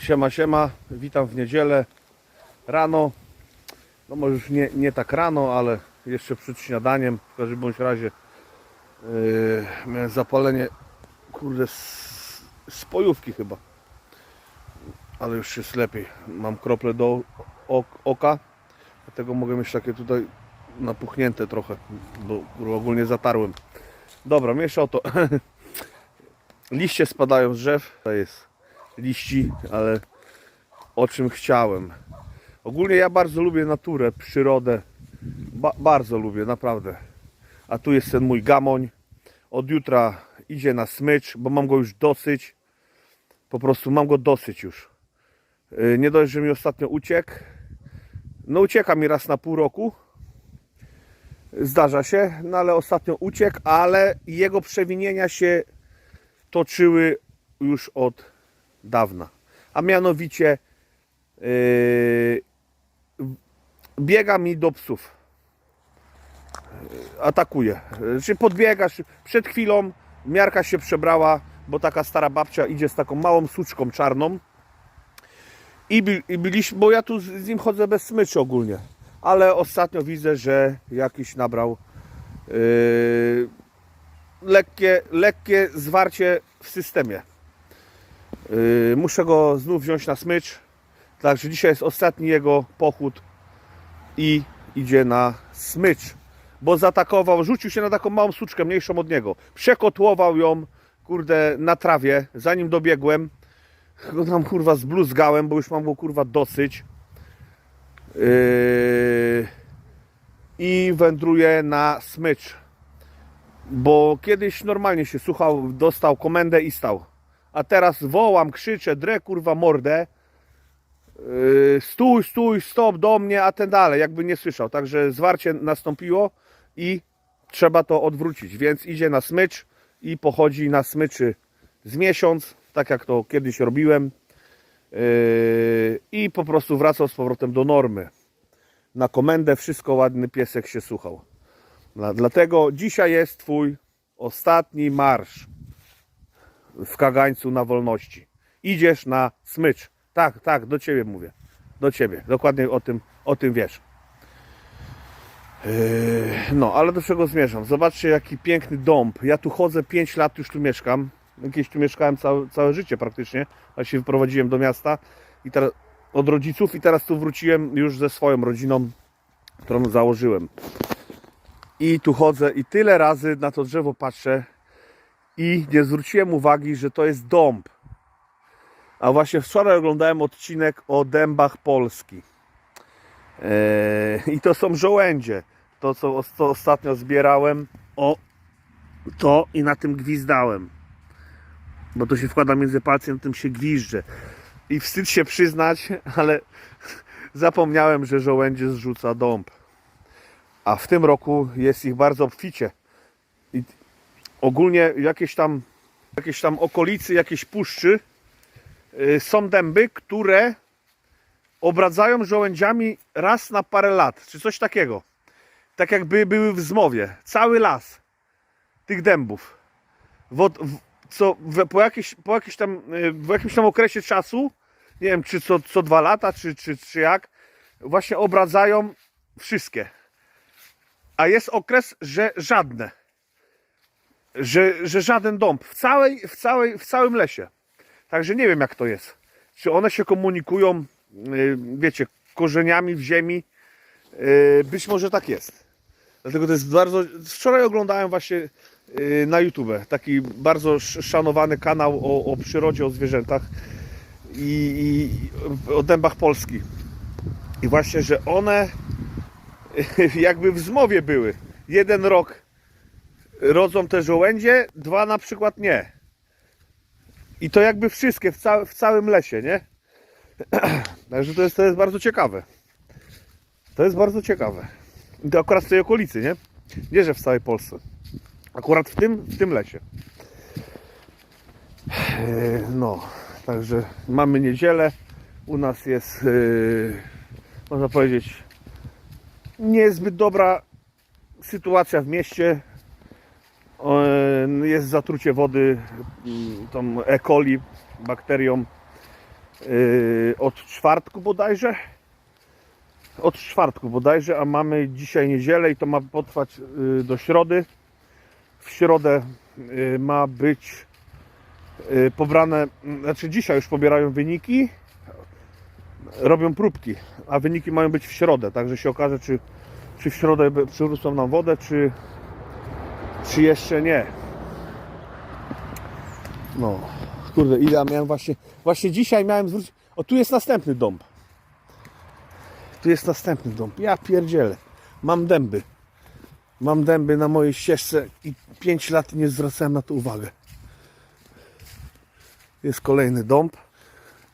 Siema, siema, witam w niedzielę rano. No może już nie, nie tak rano, ale jeszcze przed śniadaniem. W każdym bądź razie yy, miałem zapalenie, kurde, z, z pojówki chyba. Ale już jest lepiej. Mam krople do ok, oka, dlatego mogę mieć takie tutaj napuchnięte trochę, bo ogólnie zatarłem. Dobra, mniejsza o to. Liście spadają z drzew, to jest liści, ale o czym chciałem. Ogólnie ja bardzo lubię naturę, przyrodę. Ba bardzo lubię, naprawdę. A tu jest ten mój gamoń. Od jutra idzie na smycz, bo mam go już dosyć. Po prostu mam go dosyć już. Yy, Nie dość, że mi ostatnio uciekł. No ucieka mi raz na pół roku. Zdarza się, no ale ostatnio uciekł, ale jego przewinienia się toczyły już od dawna. A mianowicie yy, biega mi do psów. Yy, Atakuje. Czy podbiegasz? Przed chwilą miarka się przebrała, bo taka stara babcia idzie z taką małą suczką czarną. I, by, i byliśmy, bo ja tu z, z nim chodzę bez smyczy ogólnie. Ale ostatnio widzę, że jakiś nabrał yy, lekkie, lekkie zwarcie w systemie. Yy, muszę go znów wziąć na smycz. Także dzisiaj jest ostatni jego pochód i idzie na smycz. Bo zaatakował, rzucił się na taką małą suczkę, mniejszą od niego. Przekotłował ją, kurde, na trawie, zanim dobiegłem. Go tam kurwa zbluzgałem, bo już mam go kurwa dosyć. Yy, I wędruje na smycz. Bo kiedyś normalnie się słuchał, dostał komendę i stał. A teraz wołam, krzyczę, drę kurwa mordę. Yy, stój, stój, stop do mnie, a ten dalej, jakby nie słyszał. Także zwarcie nastąpiło i trzeba to odwrócić. Więc idzie na smycz i pochodzi na smyczy z miesiąc, tak jak to kiedyś robiłem. Yy, I po prostu wracał z powrotem do normy. Na komendę wszystko ładny piesek się słuchał. Dla- Dlatego dzisiaj jest Twój ostatni marsz w kagańcu na wolności. Idziesz na smycz. Tak, tak, do Ciebie mówię. Do Ciebie. Dokładnie o tym, o tym wiesz. Yy, No, ale do czego zmierzam? Zobaczcie, jaki piękny dąb. Ja tu chodzę 5 lat, już tu mieszkam. Jakieś tu mieszkałem całe, całe życie praktycznie. A się wyprowadziłem do miasta i teraz od rodziców i teraz tu wróciłem już ze swoją rodziną, którą założyłem. I tu chodzę i tyle razy na to drzewo patrzę i nie zwróciłem uwagi, że to jest dąb. A właśnie wczoraj oglądałem odcinek o dębach Polski. Eee, I to są żołędzie. To, co, os- co ostatnio zbierałem. O, to i na tym gwizdałem. Bo to się wkłada między palcem, tym się gwizdże. I wstyd się przyznać, ale zapomniałem, że żołędzie zrzuca dąb a w tym roku jest ich bardzo obficie. Ogólnie jakieś tam, jakieś tam okolicy, jakieś puszczy y, są dęby, które obradzają żołędziami raz na parę lat, czy coś takiego. Tak jakby były w zmowie. Cały las tych dębów. W, w, co, w, po, jakieś, po jakieś tam, y, w jakimś tam okresie czasu, nie wiem czy co, co dwa lata, czy, czy, czy jak, właśnie obradzają wszystkie a jest okres, że żadne. Że, że żaden dąb w, całej, w, całej, w całym lesie. Także nie wiem jak to jest. Czy one się komunikują, yy, wiecie, korzeniami w ziemi? Yy, Być może tak jest. Dlatego to jest bardzo. Wczoraj oglądałem właśnie yy, na YouTube taki bardzo sz- szanowany kanał o, o przyrodzie, o zwierzętach i, i o dębach Polski. I właśnie, że one jakby w zmowie były. Jeden rok rodzą te żołędzie, dwa na przykład nie. I to jakby wszystkie w, w całym lesie, nie? Także to jest, to jest bardzo ciekawe. To jest bardzo ciekawe. I to akurat w tej okolicy, nie? Nie, że w całej Polsce. Akurat w tym, w tym lesie. Eee, No, także mamy niedzielę. U nas jest, yy, można powiedzieć, niezbyt dobra sytuacja w mieście. O, Jest zatrucie wody mm, tą E. coli, bakterią. yy, od czwartku bodajże. Od czwartku bodajże, a mamy dzisiaj niedzielę i to ma potrwać yy, do środy. W środę ma być pobrane, znaczy dzisiaj już pobierają wyniki, robią próbki, a wyniki mają być w środę, także się okaże, czy, czy w środę przywrócą nam wodę, czy, czy jeszcze nie. No, kurde, ile ja miałem właśnie, właśnie dzisiaj miałem zwrócić, o tu jest następny dąb. Tu jest następny dąb, ja pierdzielę, mam dęby. Mam dęby na mojej ścieżce i 5 lat nie zwracałem na to uwagę. Jest kolejny dąb.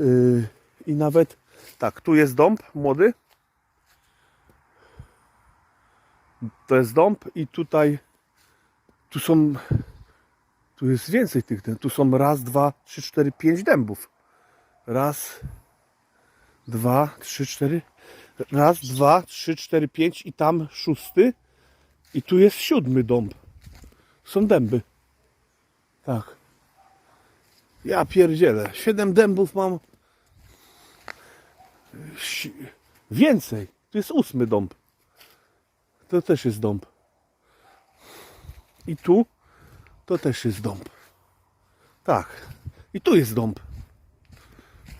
Yy, I nawet tak, tu jest dąb młody. To jest dąb i tutaj tu są tu jest więcej tych dębów. Tu są raz, dwa, trzy, cztery, pięć dębów. Raz, dwa, trzy, cztery. Raz, dwa, trzy, cztery, pięć i tam szósty. I tu jest siódmy dąb. Są dęby. Tak. Ja pierdzielę. Siedem dębów mam. Więcej. Tu jest ósmy dąb. To też jest dąb. I tu to też jest dąb. Tak. I tu jest dąb.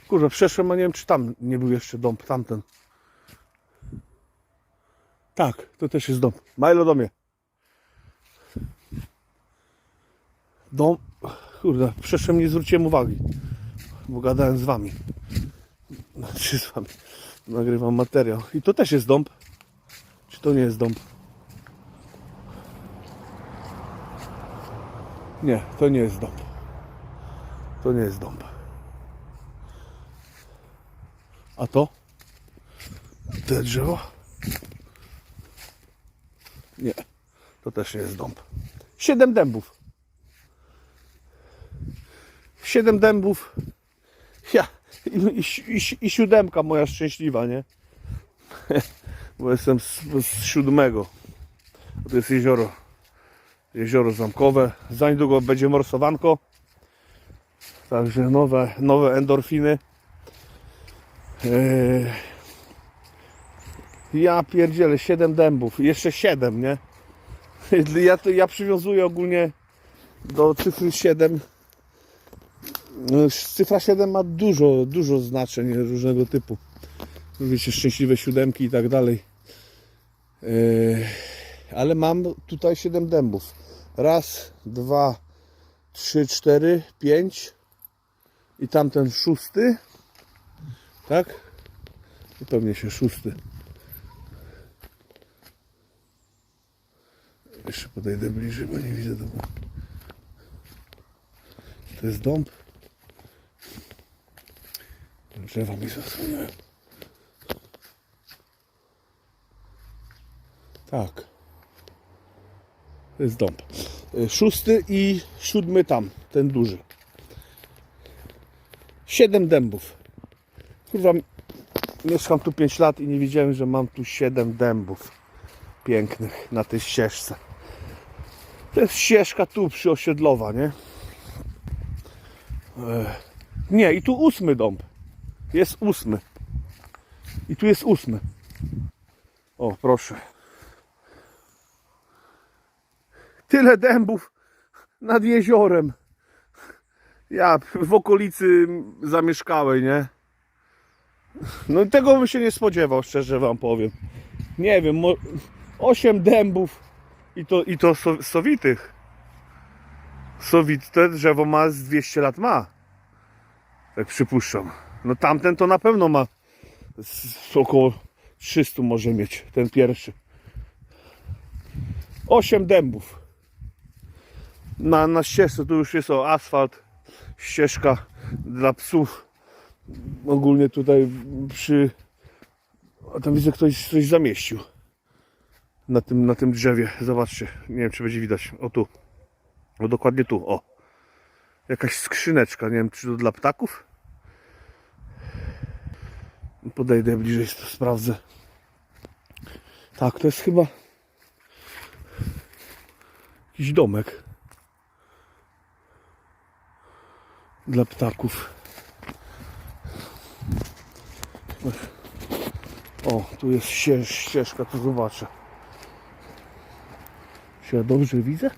Kurwa, przeszłem, a nie wiem, czy tam nie był jeszcze dąb, tamten. Tak, to też jest dom. Milo do mnie. Dom. Kurde, przeszłem, nie zwróciłem uwagi. Bo gadałem z wami. Znaczy z wami. Nagrywam materiał. I to też jest dąb. Czy to nie jest dąb? Nie, to nie jest dąb. To nie jest dąb. A to? Te drzewo? Nie, to też nie jest dąb. Siedem dębów. Siedem dębów. Ja. I, i, i, siódemka moja szczęśliwa, nie? Bo jestem z, z siódmego. To jest jezioro. Jezioro zamkowe. Za niedługo będzie morsowanko. Także nowe, nowe endorfiny. Yy, ja pierdzielę, 7 dębów, jeszcze 7, nie? Ja, to, ja przywiązuję ogólnie do cyfry 7. No, Cyfra 7 ma dużo, dużo znaczeń różnego typu. Wiecie, szczęśliwe siódemki i tak dalej. Yy, ale mam tutaj 7 dębów. Raz, dwa, trzy, cztery, pięć i tamten szósty. Tak? I pewnie się szósty. Jeszcze podejdę bliżej, bo nie widzę domu. To jest dąb. Drzewa mi zasłoniły. Tak. Dąb. Y, Szósty i siódmy tam, ten duży. Siedem dębów. Kurwa, mieszkam tu 5 lat i nie wiedziałem, że mam tu 7 dębów pięknych na tej ścieżce. To jest ścieżka tu przyosiedlowa, nie? Ech. Nie, i tu ósmy dąb. Jest ósmy. I tu jest ósmy. O, proszę. Tyle dębów nad jeziorem. Ja w okolicy zamieszkałej, nie? No tego bym się nie spodziewał, szczerze wam powiem. Nie wiem, mo- 8 dębów i to, i to so, sowitych. Sowite drzewo ma z 200 lat ma. Tak przypuszczam. No tamten to na pewno ma około 300 może mieć, ten pierwszy. 8 dębów. Na, na ścieżce tu już jest o asfalt, ścieżka dla psów. Ogólnie tutaj przy... A tam widzę ktoś coś zamieścił. Na tym, na tym drzewie. Zobaczcie. Nie wiem czy będzie widać. O tu. O dokładnie tu. O. Jakaś skrzyneczka. Nie wiem czy to dla ptaków. Podejdę bliżej, to sprawdzę. Tak, to jest chyba jakiś domek dla ptaków. O, tu jest ścież, ścieżka, to zobaczę. Czy ja dobrze widzę?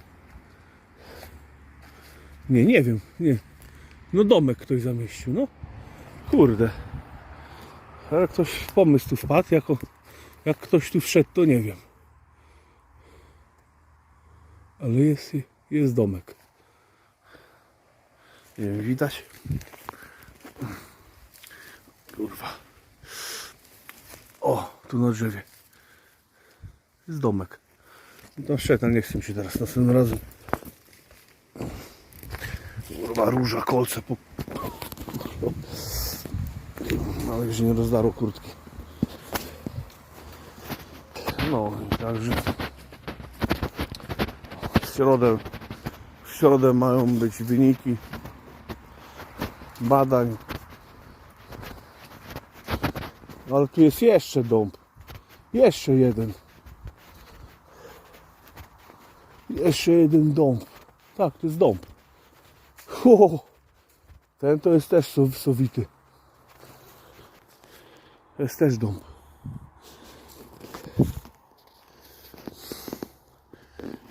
Nie, nie wiem, nie. No domek ktoś zamieścił, no. Kurde. Ale ktoś pomysł tu wpadł, jako, jak ktoś tu wszedł, to nie wiem. Ale jest, jest domek. Nie wiem, widać? Kurwa. O, tu na drzewie. Jest domek. No ale nie chcę się teraz następnym razem. Kurwa, róża, kolce po... Ale już nie rozdarło kurtki. No także w środę, w środę mają być wyniki badań. Ale tu jest jeszcze dąb. Jeszcze jeden. Jeszcze jeden dąb. Tak, to jest dąb. Ho, ten to jest też sow- sowity. To jest też dąb.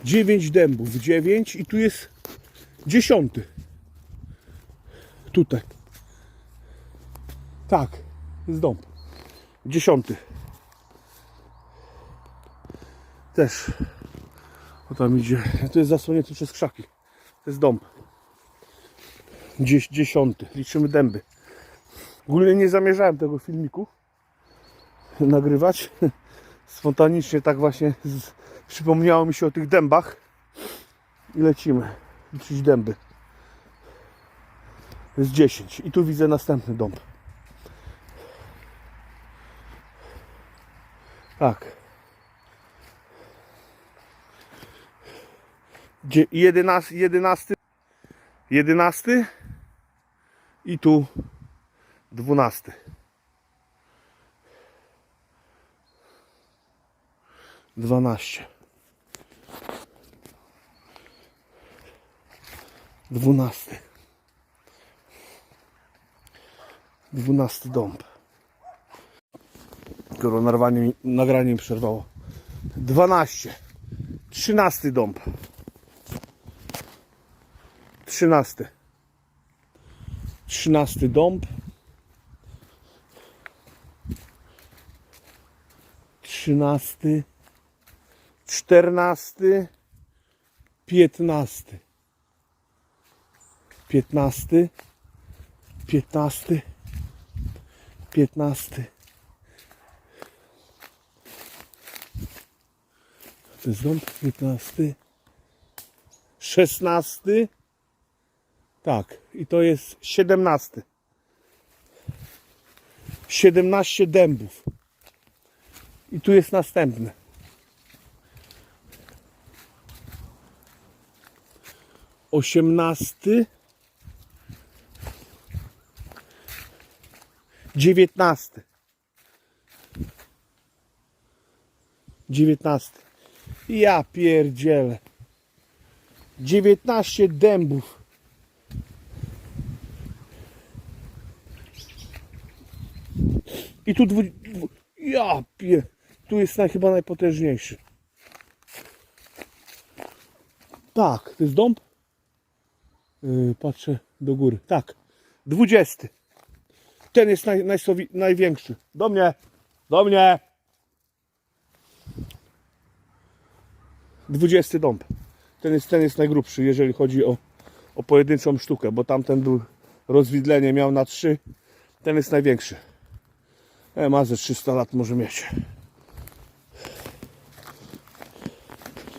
Dziewięć dębów, dziewięć i tu jest dziesiąty. Tutaj. Tak, jest dąb. Dziesiąty. Też. O tam idzie. To jest zasłonięty przez krzaki. To jest dąb. Dzies, dziesiąty. Liczymy dęby. Ogólnie nie zamierzałem tego filmiku nagrywać. Spontanicznie tak właśnie z, przypomniało mi się o tych dębach. I lecimy. Liczyć dęby. Jest 10. I tu widzę następny dąb. Tak. Dzie- Jedenasty, jedenasty, jedenasty i tu dwunasty. Dwanaście. Dwunasty. Dwunasty dąb. Skoro narwanie, nagranie przerwało. Dwanaście. Trzynasty dąb. Trzynasty. Trzynasty dąb. Trzynasty. Czternasty. Piętnasty. Piętnasty. Piętnasty. Piętnasty. To jest dąb. Piętnasty. Szesnasty. Tak, i to jest 17. 17 dębów. I tu jest następny. Osiemnasty. Dziewiętnasty. Dziewiętnasty. Ja pierdzielę. 19 dębów. I tu dwu, ja pie, tu jest naj, chyba najpotężniejszy. Tak, to jest dąb? Yy, patrzę do góry. Tak, 20. Ten jest naj, największy. Do mnie, do mnie. 20 dąb. Ten jest, ten jest najgrubszy, jeżeli chodzi o, o pojedynczą sztukę, bo tamten był rozwidlenie, miał na 3. Ten jest największy. E, ma ze 300 lat może mieć.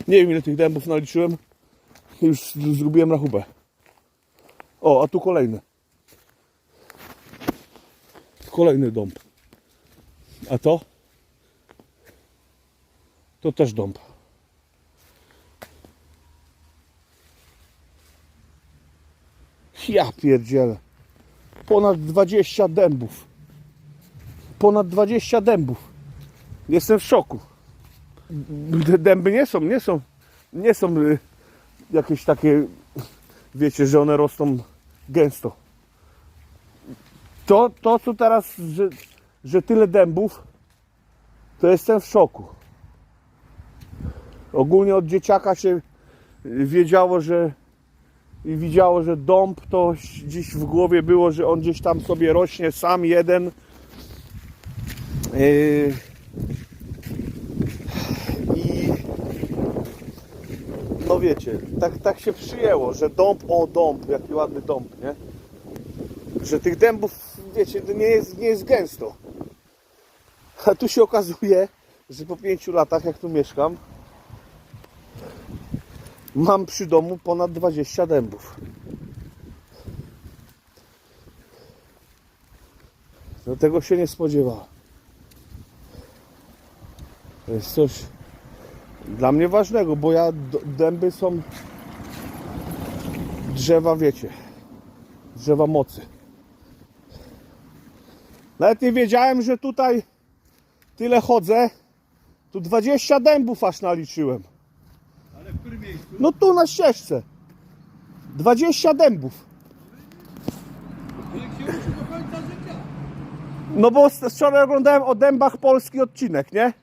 Nie wiem ile tych dębów naliczyłem. Już z- zgubiłem rachubę. O, a tu kolejny. Kolejny dąb. A to? To też dąb. Ja pierdzielę. Ponad 20 dębów. Ponad 20 dębów. Jestem w szoku. Dęby nie są, nie są, nie są y, jakieś takie, wiecie, że one rosną gęsto. To, to co teraz, że że tyle dębów, to jestem w szoku. Ogólnie od dzieciaka się wiedziało, że i widziało, że dąb to gdzieś w głowie było, że on gdzieś tam sobie rośnie sam jeden. Yy, I no wiecie, tak, tak się przyjęło, że dąb, o dąb, jaki ładny dąb, nie? Że tych dębów, wiecie, nie jest, nie jest gęsto. A tu się okazuje, że po pięciu latach, jak tu mieszkam, mam przy domu ponad 20 dębów. No tego się nie spodziewałem. To jest coś dla mnie ważnego, bo ja dęby są drzewa, wiecie, drzewa mocy. Nawet nie wiedziałem, że tutaj tyle chodzę. Tu 20 dębów aż naliczyłem. Ale w którym miejscu? No tu na ścieżce. 20 dębów. No bo z- wczoraj oglądałem o dębach polski odcinek, nie?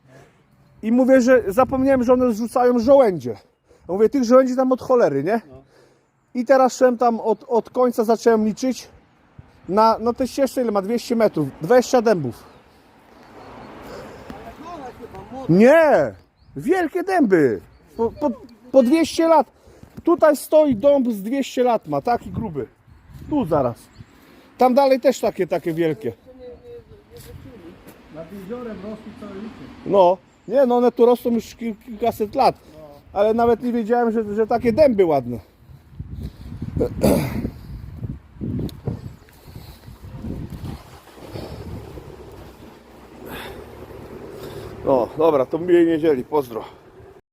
I mówię, że zapomniałem, że one zrzucają żołędzie. Ja mówię, tych żołędzi tam od cholery, nie? No. I teraz szedłem tam od, od końca, zacząłem liczyć. Na no tej ścieżce ile ma? 200 metrów. 20 dębów. Nie! Wielkie dęby! Po, po, po 200 lat. Tutaj stoi dąb z 200 lat ma, taki gruby. Tu zaraz. Tam dalej też takie, takie wielkie. Nad jeziorem rosły całe. No, nie, no one tu rosną już kil, kilkaset lat. Ale nawet nie wiedziałem, że, że takie dęby ładne. No, dobra, to miłej niedzieli, pozdro.